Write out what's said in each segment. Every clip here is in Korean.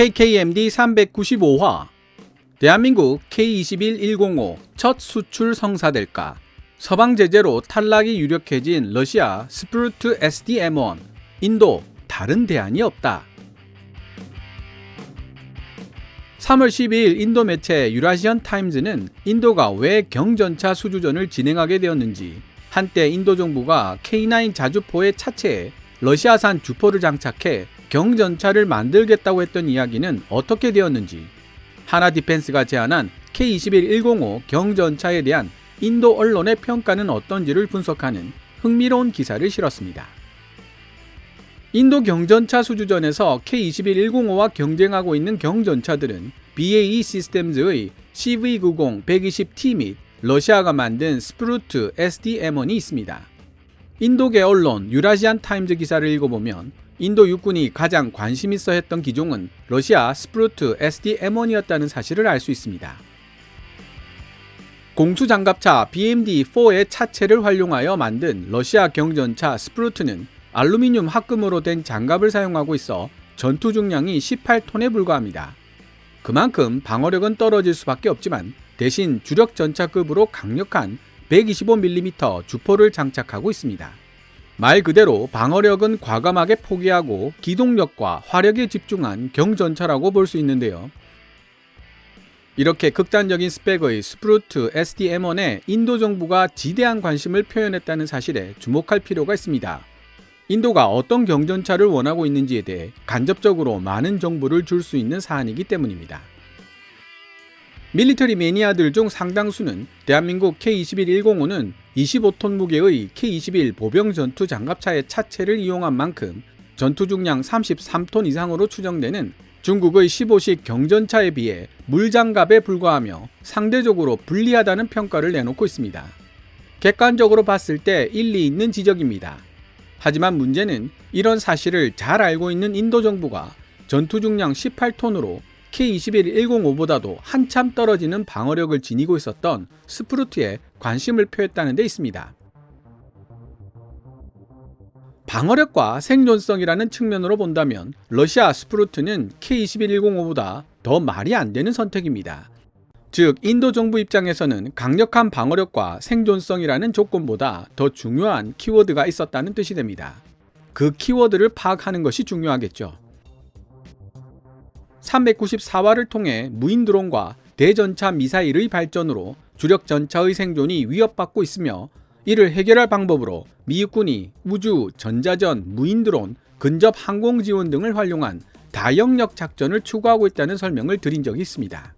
KKMD 395화 대한민국 K21105 첫 수출 성사될까? 서방 제재로 탈락이 유력해진 러시아 스프루트 SDM1 인도 다른 대안이 없다. 3월 12일 인도 매체 유라시안 타임즈는 인도가 왜 경전차 수주전을 진행하게 되었는지 한때 인도 정부가 K9 자주포의 차체에 러시아산 주포를 장착해 경전차를 만들겠다고 했던 이야기는 어떻게 되었는지 하나 디펜스가 제안한 K21105 경전차에 대한 인도 언론의 평가는 어떤지를 분석하는 흥미로운 기사를 실었습니다. 인도 경전차 수주전에서 K21105와 경쟁하고 있는 경전차들은 BAE 시스템즈의 CV90 120T 및 러시아가 만든 스프루트 SDM1이 있습니다. 인도계 언론 유라시안 타임즈 기사를 읽어보면 인도 육군이 가장 관심 있어 했던 기종은 러시아 스프루트 SDM1이었다는 사실을 알 수 있습니다. 공수 장갑차 BMD-4의 차체를 활용하여 만든 러시아 경전차 스프루트는 알루미늄 합금으로 된 장갑을 사용하고 있어 전투 중량이 18톤에 불과합니다. 그만큼 방어력은 떨어질 수밖에 없지만 대신 주력 전차급으로 강력한 125mm 주포를 장착하고 있습니다. 말 그대로 방어력은 과감하게 포기하고 기동력과 화력에 집중한 경전차라고 볼 수 있는데요. 이렇게 극단적인 스펙의 스프루트 SDM1에 인도 정부가 지대한 관심을 표현했다는 사실에 주목할 필요가 있습니다. 인도가 어떤 경전차를 원하고 있는지에 대해 간접적으로 많은 정보를 줄 수 있는 사안이기 때문입니다. 밀리터리 매니아들 중 상당수는 대한민국 K21105는 25톤 무게의 K21 보병 전투 장갑차의 차체를 이용한 만큼 전투 중량 33톤 이상으로 추정되는 중국의 15식 경전차에 비해 물장갑에 불과하며 상대적으로 불리하다는 평가를 내놓고 있습니다. 객관적으로 봤을 때 일리 있는 지적입니다. 하지만 문제는 이런 사실을 잘 알고 있는 인도 정부가 전투 중량 18톤으로 K21105보다도 한참 떨어지는 방어력을 지니고 있었던 스프루트에 관심을 표했다는 데 있습니다. 방어력과 생존성이라는 측면으로 본다면 러시아 스프루트는 K21105보다 더 말이 안 되는 선택입니다. 즉, 인도 정부 입장에서는 강력한 방어력과 생존성이라는 조건보다 더 중요한 키워드가 있었다는 뜻이 됩니다. 그 키워드를 파악하는 것이 중요하겠죠. 394화를 통해 무인 드론과 대전차 미사일의 발전으로 주력 전차의 생존이 위협받고 있으며 이를 해결할 방법으로 미 육군이 우주, 전자전, 무인 드론, 근접 항공 지원 등을 활용한 다영역 작전을 추구하고 있다는 설명을 드린 적이 있습니다.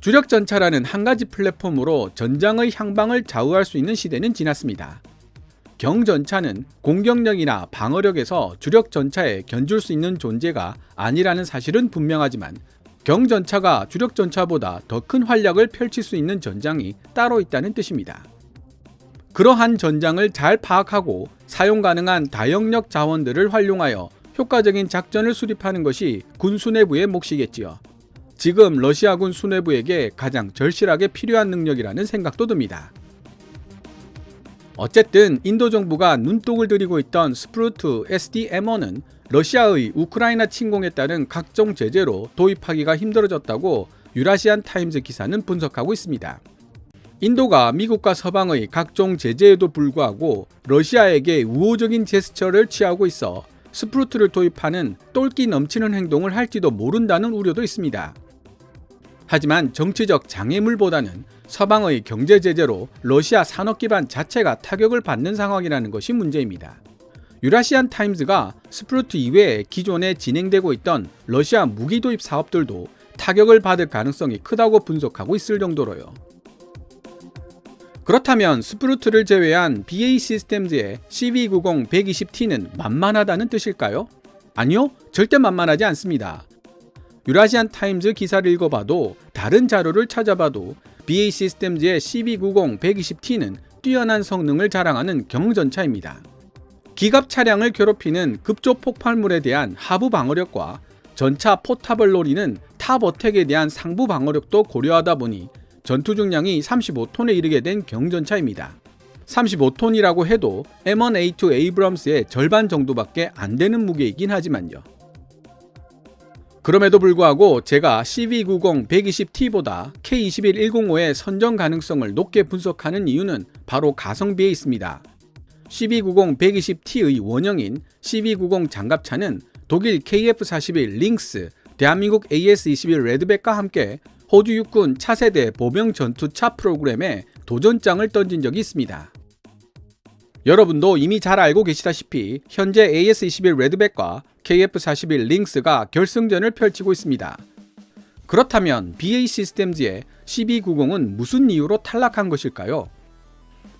주력 전차라는 한 가지 플랫폼으로 전장의 향방을 좌우할 수 있는 시대는 지났습니다. 경전차는 공격력이나 방어력에서 주력 전차에 견줄 수 있는 존재가 아니라는 사실은 분명하지만 경전차가 주력 전차보다 더 큰 활약을 펼칠 수 있는 전장이 따로 있다는 뜻입니다. 그러한 전장을 잘 파악하고 사용 가능한 다영역 자원들을 활용하여 효과적인 작전을 수립하는 것이 군 수뇌부의 몫이겠지요. 지금 러시아군 수뇌부에게 가장 절실하게 필요한 능력이라는 생각도 듭니다. 어쨌든 인도 정부가 눈독을 들이고 있던 스프루트 SDM1은 러시아의 우크라이나 침공에 따른 각종 제재로 도입하기가 힘들어졌다고 유라시안 타임즈 기사는 분석하고 있습니다. 인도가 미국과 서방의 각종 제재에도 불구하고 러시아에게 우호적인 제스처를 취하고 있어 스프루트를 도입하는 똘끼 넘치는 행동을 할지도 모른다는 우려도 있습니다. 하지만 정치적 장애물보다는 서방의 경제 제재로 러시아 산업 기반 자체가 타격을 받는 상황이라는 것이 문제입니다. 유라시안 타임즈가 스프루트 이외에 기존에 진행되고 있던 러시아 무기 도입 사업들도 타격을 받을 가능성이 크다고 분석하고 있을 정도로요. 그렇다면 스프루트를 제외한 BA 시스템즈의 CV90 120T는 만만하다는 뜻일까요? 아니요, 절대 만만하지 않습니다. 유라시안 타임즈 기사를 읽어봐도 다른 자료를 찾아봐도 BA 시스템즈의 CB90 120T는 뛰어난 성능을 자랑하는 경전차입니다. 기갑 차량을 괴롭히는 급조 폭발물에 대한 하부 방어력과 전차 포탑을 노리는 탑 어택에 대한 상부 방어력도 고려하다 보니 전투 중량이 35톤에 이르게 된 경전차입니다. 35톤이라고 해도 M1A2 에이브럼스의 절반 정도밖에 안 되는 무게이긴 하지만요. 그럼에도 불구하고 제가 CV90 120T보다 K21105의 선정 가능성을 높게 분석하는 이유는 바로 가성비에 있습니다. CV90 120T의 원형인 CV90 장갑차는 독일 KF41 링스, 대한민국 AS21 레드백과 함께 호주 육군 차세대 보병 전투차 프로그램에 도전장을 던진 적이 있습니다. 여러분도 이미 잘 알고 계시다시피 현재 AS21 레드백과 KF41 링스가 결승전을 펼치고 있습니다. 그렇다면 BA 시스템즈의 CB90은 무슨 이유로 탈락한 것일까요?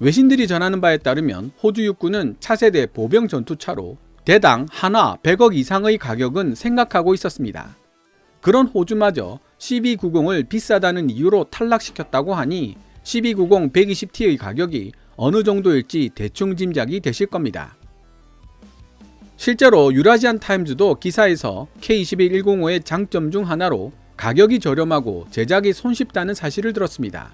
외신들이 전하는 바에 따르면 호주 육군은 차세대 보병 전투차로 대당 한화 100억 이상의 가격은 생각하고 있었습니다. 그런 호주마저 CB90을 비싸다는 이유로 탈락시켰다고 하니 CB90 120T의 가격이 어느 정도일지 대충 짐작이 되실 겁니다. 실제로 유라시안 타임즈도 기사에서 K21105의 장점 중 하나로 가격이 저렴하고 제작이 손쉽다는 사실을 들었습니다.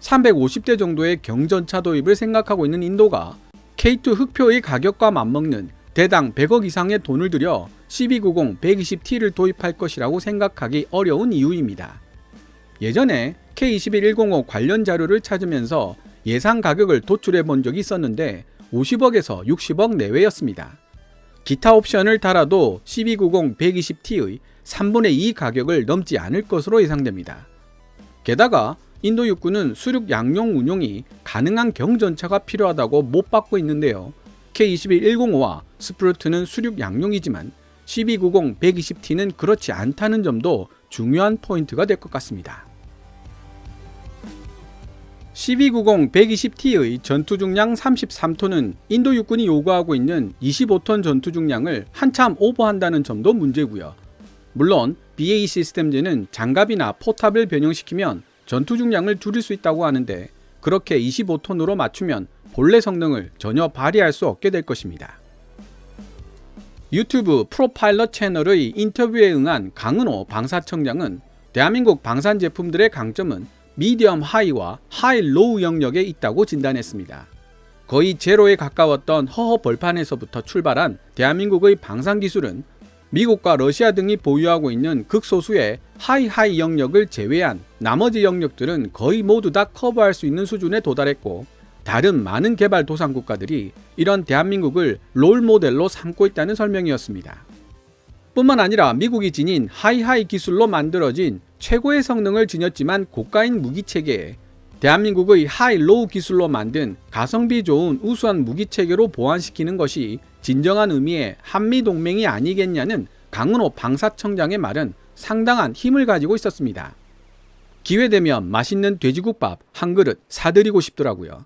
350대 정도의 경전차 도입을 생각하고 있는 인도가 K2 흑표의 가격과 맞먹는 대당 100억 이상의 돈을 들여 CB90 120T를 도입할 것이라고 생각하기 어려운 이유입니다. 예전에 K21105 관련 자료를 찾으면서 예상 가격을 도출해 본 적이 있었는데 50억에서 60억 내외였습니다. 기타 옵션을 달아도 CB90 120T의 3분의 2 가격을 넘지 않을 것으로 예상됩니다. 게다가 인도 육군은 수륙 양용 운용이 가능한 경전차가 필요하다고 못 받고 있는데요. K21105와 스프루트는 수륙 양용이지만 CB90 120T는 그렇지 않다는 점도 중요한 포인트가 될 것 같습니다. CB90 120T의 전투 중량 33톤은 인도 육군이 요구하고 있는 25톤 전투 중량을 한참 오버한다는 점도 문제고요. 물론 BAE 시스템즈는 장갑이나 포탑을 변형시키면 전투 중량을 줄일 수 있다고 하는데 그렇게 25톤으로 맞추면 본래 성능을 전혀 발휘할 수 없게 될 것입니다. 유튜브 프로파일럿 채널의 인터뷰에 응한 강은호 방사청장은 대한민국 방산 제품들의 강점은 미디엄 하이와 하이 로우 영역에 있다고 진단했습니다. 거의 제로에 가까웠던 허허 벌판에서부터 출발한 대한민국의 방산 기술은 미국과 러시아 등이 보유하고 있는 극소수의 하이하이 영역을 제외한 나머지 영역들은 거의 모두 다 커버할 수 있는 수준에 도달했고 다른 많은 개발 도상 국가들이 이런 대한민국을 롤 모델로 삼고 있다는 설명이었습니다. 뿐만 아니라 미국이 지닌 하이하이 기술로 만들어진 최고의 성능을 지녔지만 고가인 무기 체계에 대한민국의 하이 로우 기술로 만든 가성비 좋은 우수한 무기 체계로 보완시키는 것이 진정한 의미의 한미 동맹이 아니겠냐는 강은호 방사청장의 말은 상당한 힘을 가지고 있었습니다. 기회되면 맛있는 돼지국밥 한 그릇 사드리고 싶더라고요.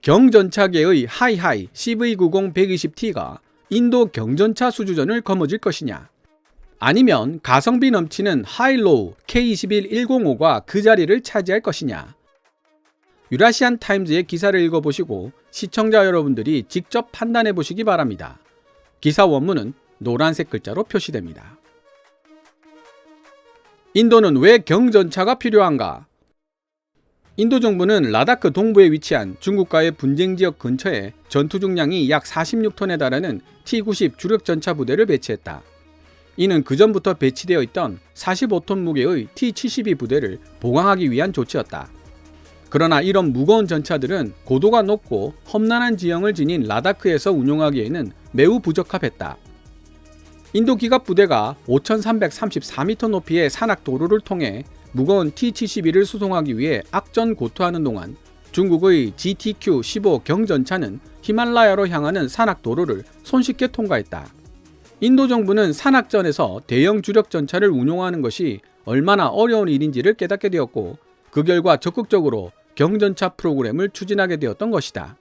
경전차계의 하이하이 CV90 120T가 인도 경전차 수주전을 거머쥘 것이냐? 아니면 가성비 넘치는 하이로우 K21105가 그 자리를 차지할 것이냐? 유라시안 타임즈의 기사를 읽어보시고 시청자 여러분들이 직접 판단해 보시기 바랍니다. 기사 원문은 노란색 글자로 표시됩니다. 인도는 왜 경전차가 필요한가? 인도 정부는 라다크 동부에 위치한 중국과의 분쟁 지역 근처에 전투 중량이 약 46톤에 달하는 T-90 주력 전차 부대를 배치했다. 이는 그전부터 배치되어 있던 45톤 무게의 T-72 부대를 보강하기 위한 조치였다. 그러나 이런 무거운 전차들은 고도가 높고 험난한 지형을 지닌 라다크에서 운용하기에는 매우 부적합했다. 인도 기갑 부대가 5,334m 높이의 산악 도로를 통해 무거운 T-72를 수송하기 위해 악전 고투하는 동안 중국의 GTQ-15 경전차는 히말라야로 향하는 산악 도로를 손쉽게 통과했다. 인도 정부는 산악전에서 대형 주력 전차를 운용하는 것이 얼마나 어려운 일인지를 깨닫게 되었고 그 결과 적극적으로 경전차 프로그램을 추진하게 되었던 것이다.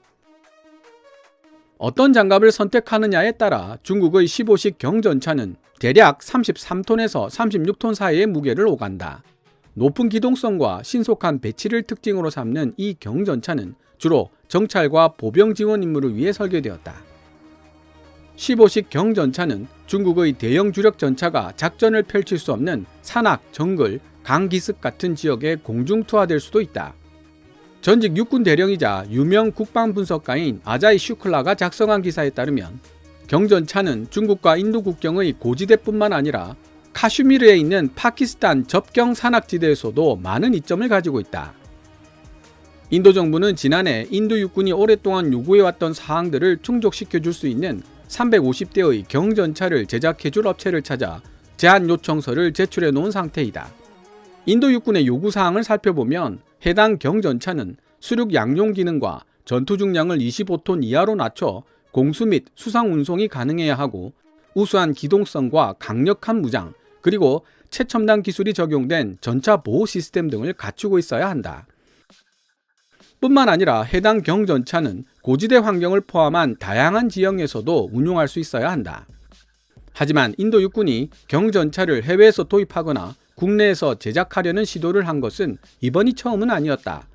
어떤 장갑을 선택하느냐에 따라 중국의 15식 경전차는 대략 33톤에서 36톤 사이의 무게를 오간다. 높은 기동성과 신속한 배치를 특징으로 삼는 이 경전차는 주로 정찰과 보병 지원 임무를 위해 설계되었다. 15식 경전차는 중국의 대형 주력 전차가 작전을 펼칠 수 없는 산악, 정글, 강기슭 같은 지역에 공중 투하될 수도 있다. 전직 육군 대령이자 유명 국방 분석가인 아자이 슈클라가 작성한 기사에 따르면 경전차는 중국과 인도 국경의 고지대뿐만 아니라 카슈미르에 있는 파키스탄 접경 산악지대에서도 많은 이점을 가지고 있다. 인도 정부는 지난해 인도 육군이 오랫동안 요구해왔던 사항들을 충족시켜 줄 수 있는 350대의 경전차를 제작해 줄 업체를 찾아 제안 요청서를 제출해 놓은 상태이다. 인도 육군의 요구 사항을 살펴보면 해당 경전차는 수륙 양용 기능과 전투 중량을 25톤 이하로 낮춰 공수 및 수상 운송이 가능해야 하고 우수한 기동성과 강력한 무장 그리고 최첨단 기술이 적용된 전차 보호 시스템 등을 갖추고 있어야 한다. 뿐만 아니라 해당 경전차는 고지대 환경을 포함한 다양한 지형에서도 운용할 수 있어야 한다. 하지만 인도 육군이 경전차를 해외에서 도입하거나 국내에서 제작하려는 시도를 한 것은 이번이 처음은 아니었다.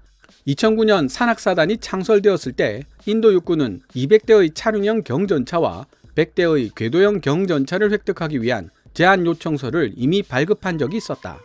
2009년 산악사단이 창설되었을 때 인도 육군은 200대의 차륜형 경전차와 100대의 궤도형 경전차를 획득하기 위한 제안 요청서를 이미 발급한 적이 있었다.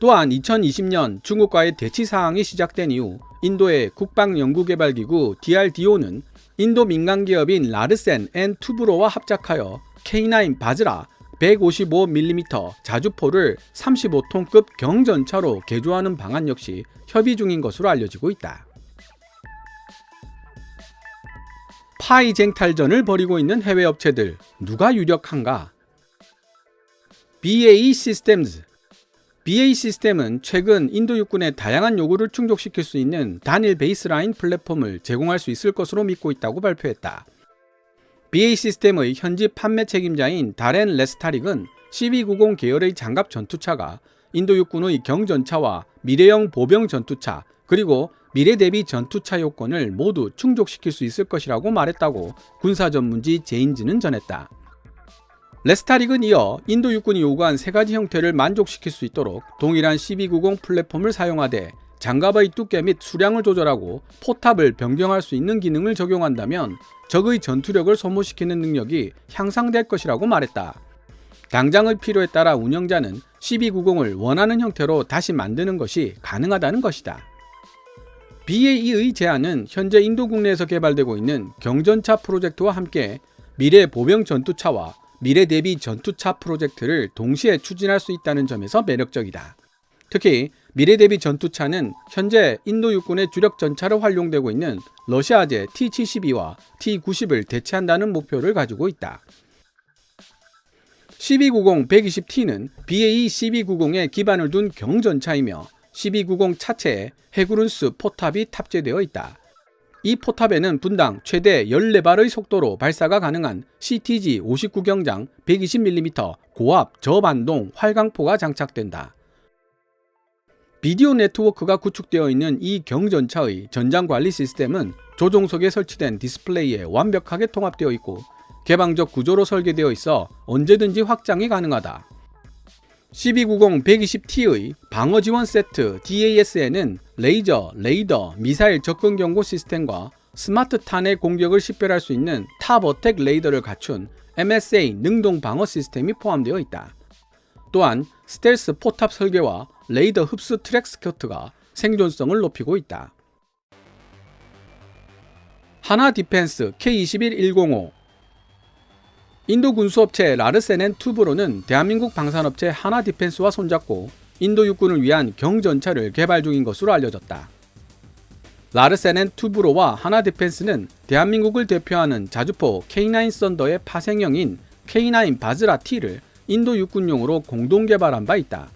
또한 2020년 중국과의 대치 상황이 시작된 이후 인도의 국방연구개발기구 DRDO는 인도 민간 기업인 라르센 앤 투브로와 합작하여 K9 바즈라 155mm 자주포를 35톤급 경전차로 개조하는 방안 역시 협의 중인 것으로 알려지고 있다. 파이 쟁탈전을 벌이고 있는 해외 업체들 누가 유력한가? BAE 시 BAE 시스템은 최근 인도 육군의 다양한 요구를 충족시킬 수 있는 단일 베이스라인 플랫폼을 제공할 수 있을 것으로 믿고 있다고 발표했다. BAE 시스템의 현지 판매 책임자인 다렌 레스타릭은 CB90 계열의 장갑 전투차가 인도 육군의 경전차와 미래형 보병 전투차 그리고 미래 대비 전투차 요건을 모두 충족시킬 수 있을 것이라고 말했다고 군사 전문지 제인지는 전했다. 레스타릭은 이어 인도 육군이 요구한 세 가지 형태를 만족시킬 수 있도록 동일한 1290 플랫폼을 사용하되 장갑의 두께 및 수량을 조절하고 포탑을 변경할 수 있는 기능을 적용한다면 적의 전투력을 소모시키는 능력이 향상될 것이라고 말했다. 당장의 필요에 따라 운영자는 1290을 원하는 형태로 다시 만드는 것이 가능하다는 것이다. BAE의 제안은 현재 인도 국내에서 개발되고 있는 경전차 프로젝트와 함께 미래 보병 전투차와 미래 대비 전투차 프로젝트를 동시에 추진할 수 있다는 점에서 매력적이다. 특히 미래 대비 전투차는 현재 인도 육군의 주력 전차로 활용되고 있는 러시아제 T-72와 T-90을 대체한다는 목표를 가지고 있다. 1290-120T는 BAE 1290에 기반을 둔 경전차이며 1290 차체에 헤구룬스 포탑이 탑재되어 있다. 이 포탑에는 분당 최대 14발의 속도로 발사가 가능한 CTG 59경장 120mm 고압 저반동 활강포가 장착된다. 비디오 네트워크가 구축되어 있는 이 경전차의 전장 관리 시스템은 조종석에 설치된 디스플레이에 완벽하게 통합되어 있고 개방적 구조로 설계되어 있어 언제든지 확장이 가능하다. 1290-120T의 방어 지원 세트 DAS에는 레이저, 레이더, 미사일 접근 경고 시스템과 스마트 탄의 공격을 식별할 수 있는 탑 어택 레이더를 갖춘 MSA 능동 방어 시스템이 포함되어 있다. 또한 스텔스 포탑 설계와 레이더 흡수 트랙 스커트가 생존성을 높이고 있다. 하나 디펜스 K21105 인도 군수업체 라르세넨 투브로는 대한민국 방산업체 하나 디펜스와 손잡고 인도 육군을 위한 경전차를 개발 중인 것으로 알려졌다. 라르세넨 투브로와 하나 디펜스는 대한민국을 대표하는 자주포 K9 썬더의 파생형인 K9 바즈라 T를 인도 육군용으로 공동 개발한 바 있다.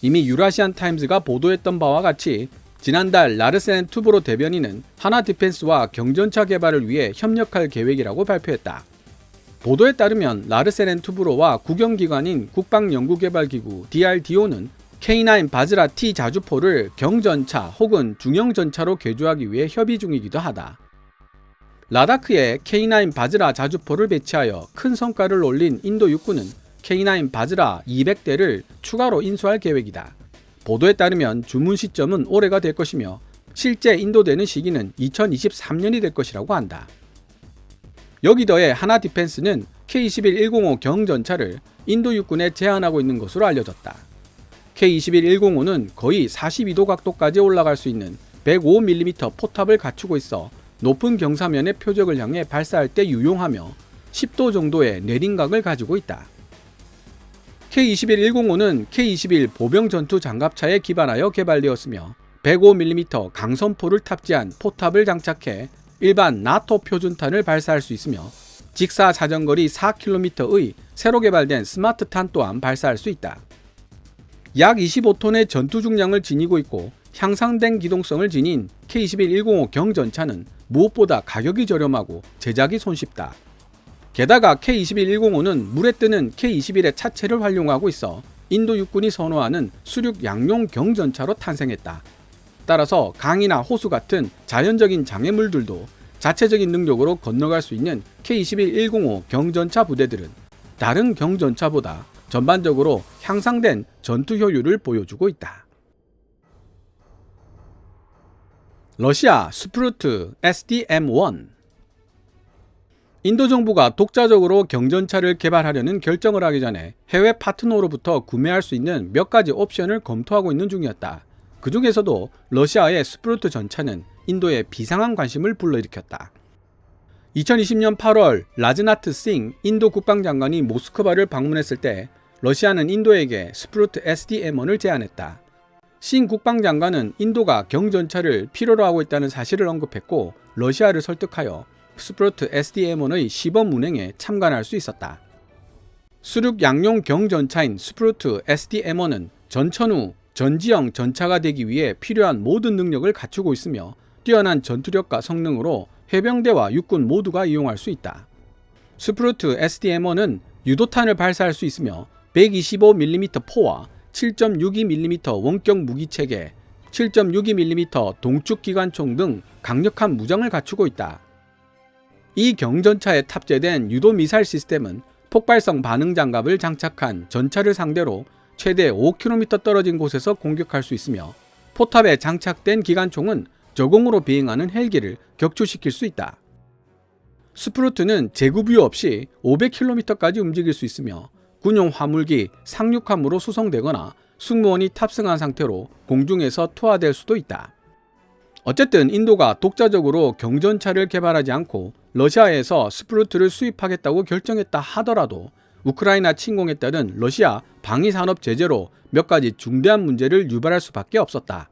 이미 유라시안 타임즈가 보도했던 바와 같이 지난달 라르센 투브로 대변인은 하나 디펜스와 경전차 개발을 위해 협력할 계획이라고 발표했다. 보도에 따르면 라르센 투브로와 국영기관인 국방연구개발기구 DRDO는 K9 바즈라 T 자주포를 경전차 혹은 중형전차로 개조하기 위해 협의 중이기도 하다. 라다크에 K9 바즈라 자주포를 배치하여 큰 성과를 올린 인도 육군은 K9 바즈라 200대를 추가로 인수할 계획이다. 보도에 따르면 주문 시점은 올해가 될 것이며 실제 인도되는 시기는 2023년이 될 것이라고 한다. 여기 더해 하나 디펜스는 K21105 경전차를 인도 육군에 제한하고 있는 것으로 알려졌다. K21105는 거의 42도 각도까지 올라갈 수 있는 105mm 포탑을 갖추고 있어 높은 경사면의 표적을 향해 발사할 때 유용하며 10도 정도의 내림각을 가지고 있다. K-21-105는 K-21 보병 전투 장갑차에 기반하여 개발되었으며 105mm 강선포를 탑재한 포탑을 장착해 일반 나토 표준탄을 발사할 수 있으며 직사 자전거리 4km의 새로 개발된 스마트탄 또한 발사할 수 있다. 약 25톤의 전투 중량을 지니고 있고 향상된 기동성을 지닌 K-21-105 경전차는 무엇보다 가격이 저렴하고 제작이 손쉽다. 게다가 K-21-105는 물에 뜨는 K-21의 차체를 활용하고 있어 인도 육군이 선호하는 수륙 양용 경전차로 탄생했다. 따라서 강이나 호수 같은 자연적인 장애물들도 자체적인 능력으로 건너갈 수 있는 K-21-105 경전차 부대들은 다른 경전차보다 전반적으로 향상된 전투 효율을 보여주고 있다. 러시아 스프루트 SDM-1 인도 정부가 독자적으로 경전차를 개발하려는 결정을 하기 전에 해외 파트너로부터 구매할 수 있는 몇 가지 옵션을 검토하고 있는 중이었다. 그 중에서도 러시아의 스프루트 전차는 인도에 비상한 관심을 불러일으켰다. 2020년 8월 라즈나트 싱 인도 국방장관이 모스크바를 방문했을 때 러시아는 인도에게 스프루트 SDM1을 제안했다. 신 국방장관은 인도가 경전차를 필요로 하고 있다는 사실을 언급했고 러시아를 설득하여 스프루트 SDM1의 시범 운행에 참관할 수 있었다. 수륙 양용 경전차인 스프루트 SDM1은 전천 후 전지형 전차가 되기 위해 필요한 모든 능력을 갖추고 있으며 뛰어난 전투력과 성능으로 해병대와 육군 모두가 이용할 수 있다. 스프루트 SDM1은 유도탄을 발사할 수 있으며 125mm 포와 7.62mm 원격 무기 체계, 7.62mm 동축 기관총 등 강력한 무장을 갖추고 있다. 이 경전차에 탑재된 유도 미사일 시스템은 폭발성 반응 장갑을 장착한 전차를 상대로 최대 5km 떨어진 곳에서 공격할 수 있으며 포탑에 장착된 기관총은 저공으로 비행하는 헬기를 격추시킬 수 있다. 스프루트는 제구부유 없이 500km까지 움직일 수 있으며 군용 화물기 상륙함으로 수송되거나 승무원이 탑승한 상태로 공중에서 투하될 수도 있다. 어쨌든 인도가 독자적으로 경전차를 개발하지 않고 러시아에서 스프루트를 수입하겠다고 결정했다 하더라도 우크라이나 침공에 따른 러시아 방위산업 제재로 몇 가지 중대한 문제를 유발할 수밖에 없었다.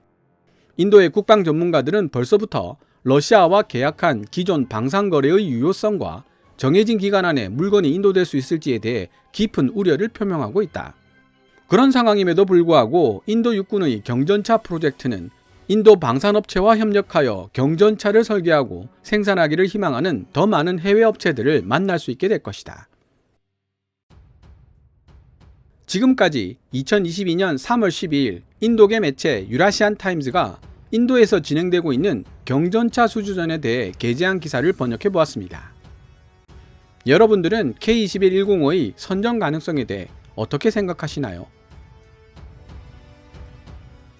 인도의 국방 전문가들은 벌써부터 러시아와 계약한 기존 방산거래의 유효성과 정해진 기간 안에 물건이 인도될 수 있을지에 대해 깊은 우려를 표명하고 있다. 그런 상황임에도 불구하고 인도 육군의 경전차 프로젝트는 인도 방산업체와 협력하여 경전차를 설계하고 생산하기를 희망하는 더 많은 해외 업체들을 만날 수 있게 될 것이다. 지금까지 2022년 3월 12일 인도계 매체 유라시안 타임즈가 인도에서 진행되고 있는 경전차 수주전에 대해 게재한 기사를 번역해 보았습니다. 여러분들은 K21105의 선정 가능성에 대해 어떻게 생각하시나요?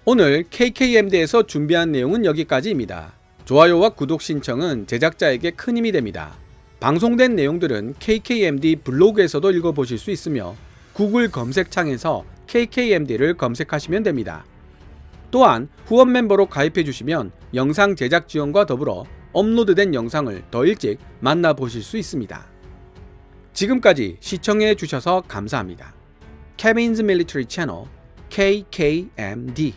오늘 KKMD에서 준비한 내용은 여기까지입니다. 좋아요와 구독 신청은 제작자에게 큰 힘이 됩니다. 방송된 내용들은 KKMD 블로그에서도 읽어보실 수 있으며 구글 검색창에서 KKMD를 검색하시면 됩니다. 또한 후원 멤버로 가입해 주시면 영상 제작 지원과 더불어 업로드된 영상을 더 일찍 만나보실 수 있습니다. 지금까지 시청해 주셔서 감사합니다. Kevin's Military Channel KKMD